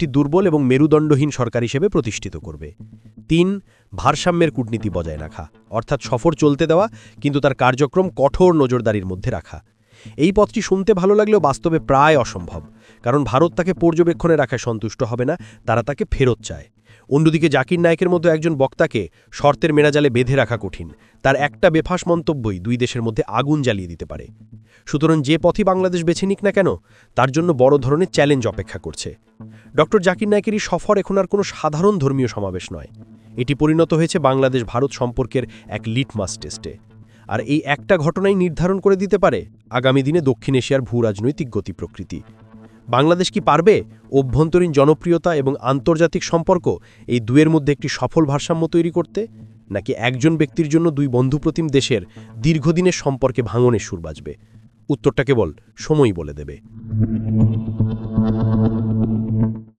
একটি দুর্বল এবং মেরুদণ্ডহীন সরকার হিসেবে প্রতিষ্ঠিত করবে। তিন, ভারসাম্যের কূটনীতি বজায় রাখা, অর্থাৎ সফর চলতে দেওয়া, কিন্তু তার কার্যক্রম কঠোর নজরদারির মধ্যে রাখা। এই পথটি শুনতে ভালো লাগলেও বাস্তবে প্রায় অসম্ভব, কারণ ভারত তাকে পর্যবেক্ষণে রাখায় সন্তুষ্ট হবে না, তারা তাকে ফেরত চায়। অন্যদিকে জাকির নায়কের মতো একজন বক্তাকে শর্তের মেরাজালে বেঁধে রাখা কঠিন। তার একটা বেফাস মন্তব্যই দুই দেশের মধ্যে আগুন জ্বালিয়ে দিতে পারে। সুতরাং যে পথই বাংলাদেশ বেছে নিক না কেন, তার জন্য বড় ধরনের চ্যালেঞ্জ অপেক্ষা করছে। ডক্টর জাকির নায়কের এই সফর এখন আর কোনো সাধারণ ধর্মীয় সমাবেশ নয়। এটি পরিণত হয়েছে বাংলাদেশ ভারত সম্পর্কের এক লিটমাস টেস্টে। আর এই একটা ঘটনাই নির্ধারণ করে দিতে পারে আগামী দিনে দক্ষিণ এশিয়ার ভূ রাজনৈতিক গতি প্রকৃতি বাংলাদেশ কি পারবে? অভ্যন্তরীণ জনপ্রিয়তা এবং আন্তর্জাতিক সম্পর্ক এই দুয়ের মধ্যে একটি সফল ভারসাম্য তৈরি করতে, নাকি একজন ব্যক্তির জন্য দুই বন্ধুপ্রতিম দেশের দীর্ঘদিনের সম্পর্কে ভাঙনের সুর বাজবে? উত্তরটা কেবল সময়ই বলে দেবে।